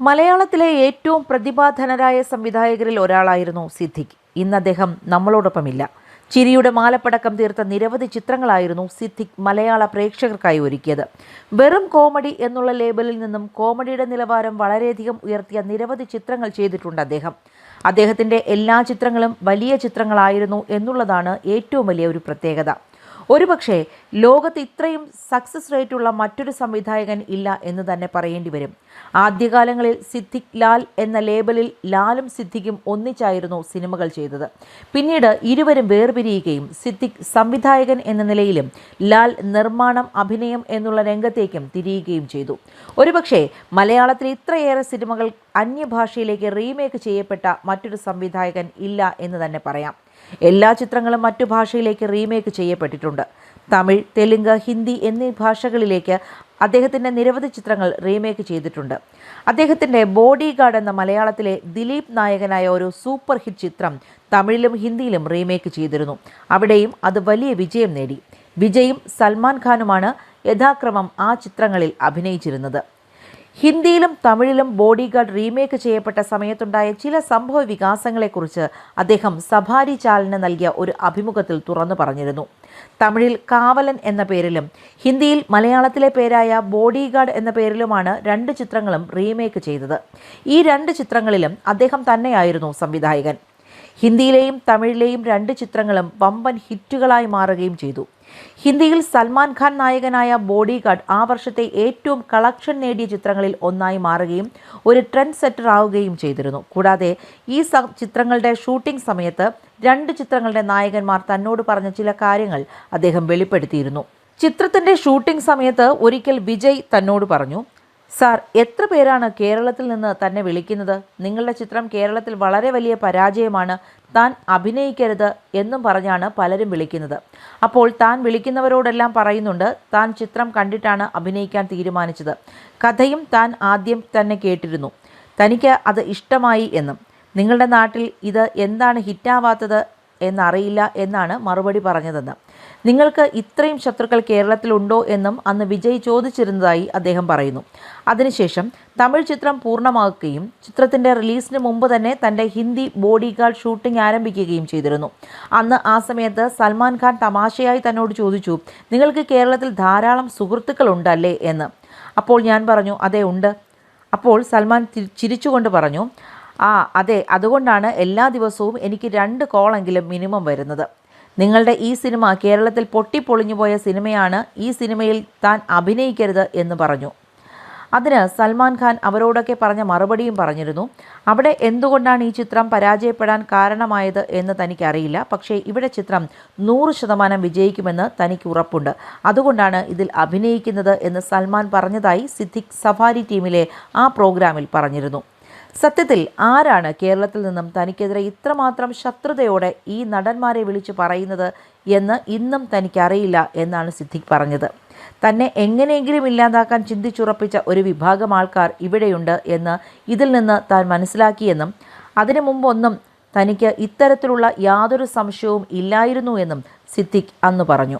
മലയാളത്തിലെ ഏറ്റവും പ്രതിഭാധനരായ സംവിധായകരിൽ ഒരാളായിരുന്നു സിദ്ദിഖ്. ഇന്ന് അദ്ദേഹം നമ്മളോടൊപ്പമില്ല. ചിരിയുടെ മാലപ്പടക്കം തീർത്ത നിരവധി ചിത്രങ്ങളായിരുന്നു സിദ്ദിഖ് മലയാള പ്രേക്ഷകർക്കായി ഒരുക്കിയത്. വെറും കോമഡി എന്നുള്ള ലേബലിൽ നിന്നും കോമഡിയുടെ നിലവാരം വളരെയധികം ഉയർത്തിയ നിരവധി ചിത്രങ്ങൾ ചെയ്തിട്ടുണ്ട് അദ്ദേഹം. അദ്ദേഹത്തിന്റെ എല്ലാ ചിത്രങ്ങളും വലിയ ചിത്രങ്ങളായിരുന്നു എന്നുള്ളതാണ് ഏറ്റവും വലിയ ഒരു പ്രത്യേകത. ഒരുപക്ഷെ ലോകത്ത് ഇത്രയും സക്സസ് റേറ്റുള്ള മറ്റൊരു സംവിധായകൻ ഇല്ല എന്ന് തന്നെ പറയേണ്ടി വരും. ആദ്യകാലങ്ങളിൽ സിദ്ദിഖ് ലാൽ എന്ന ലേബലിൽ ലാലും സിദ്ദിഖും ഒന്നിച്ചായിരുന്നു സിനിമകൾ ചെയ്തത്. പിന്നീട് ഇരുവരും വേർപിരിയുകയും സിദ്ദിഖ് സംവിധായകൻ എന്ന നിലയിലും ലാൽ നിർമ്മാണം അഭിനയം എന്നുള്ള രംഗത്തേക്കും തിരിയുകയും ചെയ്തു. ഒരുപക്ഷെ മലയാളത്തിൽ ഇത്രയേറെ സിനിമകൾ അന്യഭാഷയിലേക്ക് റീമേക്ക് ചെയ്യപ്പെട്ട മറ്റൊരു സംവിധായകൻ ഇല്ല എന്ന് തന്നെ പറയാം. എല്ലാ ചിത്രങ്ങളും മറ്റു ഭാഷയിലേക്ക് റീമേക്ക് ചെയ്യപ്പെട്ടിട്ടുണ്ട്. തമിഴ് തെലുങ്ക് ഹിന്ദി എന്നീ ഭാഷകളിലേക്ക് അദ്ദേഹത്തിന്റെ നിരവധി ചിത്രങ്ങൾ റീമേക്ക് ചെയ്തിട്ടുണ്ട്. അദ്ദേഹത്തിന്റെ ബോഡി ഗാർഡ് എന്ന മലയാളത്തിലെ ദിലീപ് നായകനായ ഒരു സൂപ്പർ ഹിറ്റ് ചിത്രം തമിഴിലും ഹിന്ദിയിലും റീമേക്ക് ചെയ്തിരുന്നു. അവിടെയും അത് വലിയ വിജയം നേടി. വിജയും സൽമാൻ ഖാനുമാണ് യഥാക്രമം ആ ചിത്രങ്ങളിൽ അഭിനയിച്ചിരുന്നത്. ഹിന്ദിയിലും തമിഴിലും ബോഡി ഗാർഡ് റീമേക്ക് ചെയ്യപ്പെട്ട സമയത്തുണ്ടായ ചില സംഭവ വികാസങ്ങളെക്കുറിച്ച് അദ്ദേഹം സഭാരി ചാലിന് നൽകിയ ഒരു അഭിമുഖത്തിൽ തുറന്നു പറഞ്ഞിരുന്നു. തമിഴിൽ കാവലൻ എന്ന പേരിലും ഹിന്ദിയിൽ മലയാളത്തിലെ പേരായ ബോഡി ഗാർഡ് എന്ന പേരിലുമാണ് രണ്ട് ചിത്രങ്ങളും റീമേക്ക് ചെയ്തത്. ഈ രണ്ട് ചിത്രങ്ങളിലും അദ്ദേഹം തന്നെയായിരുന്നു സംവിധായകൻ. ഹിന്ദിയിലെയും തമിഴിലെയും രണ്ട് ചിത്രങ്ങളും വമ്പൻ ഹിറ്റുകളായി മാറുകയും ചെയ്തു. ഹിന്ദിയിൽ സൽമാൻ ഖാൻ നായകനായ ബോഡി ഗാർഡ് ആ വർഷത്തെ ഏറ്റവും കളക്ഷൻ നേടിയ ചിത്രങ്ങളിൽ ഒന്നായി മാറുകയും ഒരു ട്രെൻഡ് സെറ്റർ ആവുകയും ചെയ്തിരുന്നു. കൂടാതെ ഈ ചിത്രങ്ങളുടെ ഷൂട്ടിംഗ് സമയത്ത് രണ്ട് ചിത്രങ്ങളുടെ നായകന്മാർ തന്നോട് പറഞ്ഞ ചില കാര്യങ്ങൾ അദ്ദേഹം വെളിപ്പെടുത്തിയിരുന്നു. ചിത്രത്തിന്റെ ഷൂട്ടിംഗ് സമയത്ത് ഒരിക്കൽ വിജയ് തന്നോട് പറഞ്ഞു സാർ എത്ര പേരാണ് കേരളത്തിൽ നിന്ന് തന്നെ വിളിക്കുന്നത്? നിങ്ങളുടെ ചിത്രം കേരളത്തിൽ വളരെ വലിയ പരാജയമാണ്. താൻ അഭിനയിക്കരുത് എന്നും പറഞ്ഞാണ് പലരും വിളിക്കുന്നത്. അപ്പോൾ താൻ വിളിക്കുന്നവരോടെല്ലാം പറയുന്നുണ്ട് താൻ ചിത്രം കണ്ടിട്ടാണ് അഭിനയിക്കാൻ തീരുമാനിച്ചത്. കഥയും താൻ ആദ്യം തന്നെ കേട്ടിരുന്നു. തനിക്ക് അത് ഇഷ്ടമായി എന്നും. നിങ്ങളുടെ നാട്ടിൽ ഇത് എന്താണ് ഹിറ്റാവാത്തത് എന്നറിയില്ല എന്നാണ് മറുപടി പറഞ്ഞതെന്ന്. നിങ്ങൾക്ക് ഇത്രയും ശത്രുക്കൾ കേരളത്തിലുണ്ടോ എന്നും അന്ന് വിജയ് ചോദിച്ചിരുന്നതായി അദ്ദേഹം പറയുന്നു. അതിനുശേഷം തമിഴ് ചിത്രം പൂർണമാക്കുകയും ചിത്രത്തിന്റെ റിലീസിന് മുമ്പ് തന്നെ തന്റെ ഹിന്ദി ബോഡി ഗാർഡ് ഷൂട്ടിംഗ് ആരംഭിക്കുകയും ചെയ്തിരുന്നു. അന്ന് ആ സമയത്ത് സൽമാൻ ഖാൻ തമാശയായി തന്നോട് ചോദിച്ചു നിങ്ങൾക്ക് കേരളത്തിൽ ധാരാളം സുഹൃത്തുക്കളുണ്ടല്ലേ എന്ന്. അപ്പോൾ ഞാൻ പറഞ്ഞു അതെ ഉണ്ട്. അപ്പോൾ സൽമാൻ ചിരിച്ചുകൊണ്ട് പറഞ്ഞു ആ അതെ അതുകൊണ്ടാണ് എല്ലാ ദിവസവും എനിക്ക് രണ്ട് കോളെങ്കിലും മിനിമം വരുന്നത്. നിങ്ങളുടെ ഈ സിനിമ കേരളത്തിൽ പൊട്ടിപ്പൊളിഞ്ഞു പോയ സിനിമയാണ് ഈ സിനിമയിൽ താൻ അഭിനയിക്കരുത് എന്ന് പറഞ്ഞു. അതിന് സൽമാൻ ഖാൻ അവരോടൊക്കെ പറഞ്ഞ മറുപടിയും പറഞ്ഞിരുന്നു. അവിടെ എന്തുകൊണ്ടാണ് ഈ ചിത്രം പരാജയപ്പെടാൻ കാരണമായത് എന്ന് തനിക്കറിയില്ല. പക്ഷേ ഇവിടെ ചിത്രം നൂറ് ശതമാനം വിജയിക്കുമെന്ന് തനിക്ക് ഉറപ്പുണ്ട്. അതുകൊണ്ടാണ് ഇതിൽ അഭിനയിക്കുന്നത് എന്ന് സൽമാൻ പറഞ്ഞതായി സിദ്ദിഖ് സഫാരി ടീമിലെ ആ പ്രോഗ്രാമിൽ പറഞ്ഞിരുന്നു. സത്യത്തിൽ ആരാണ് കേരളത്തിൽ നിന്നും തനിക്കെതിരെ ഇത്രമാത്രം ശത്രുതയോടെ ഈ നടന്മാരെ വിളിച്ചു പറയുന്നത് എന്ന് ഇന്നും തനിക്കറിയില്ല എന്നാണ് സിദ്ദിഖ് പറഞ്ഞത്. തന്നെ എങ്ങനെയെങ്കിലും ഇല്ലാതാക്കാൻ ചിന്തിച്ചുറപ്പിച്ച ഒരു വിഭാഗം ആൾക്കാർ ഇവിടെയുണ്ട് എന്ന് ഇതിൽ നിന്ന് താൻ മനസ്സിലാക്കിയെന്നും അതിനു മുമ്പൊന്നും തനിക്ക് ഇത്തരത്തിലുള്ള യാതൊരു സംശയവും ഇല്ലായിരുന്നു എന്നും സിദ്ദിഖ് അന്ന് പറഞ്ഞു.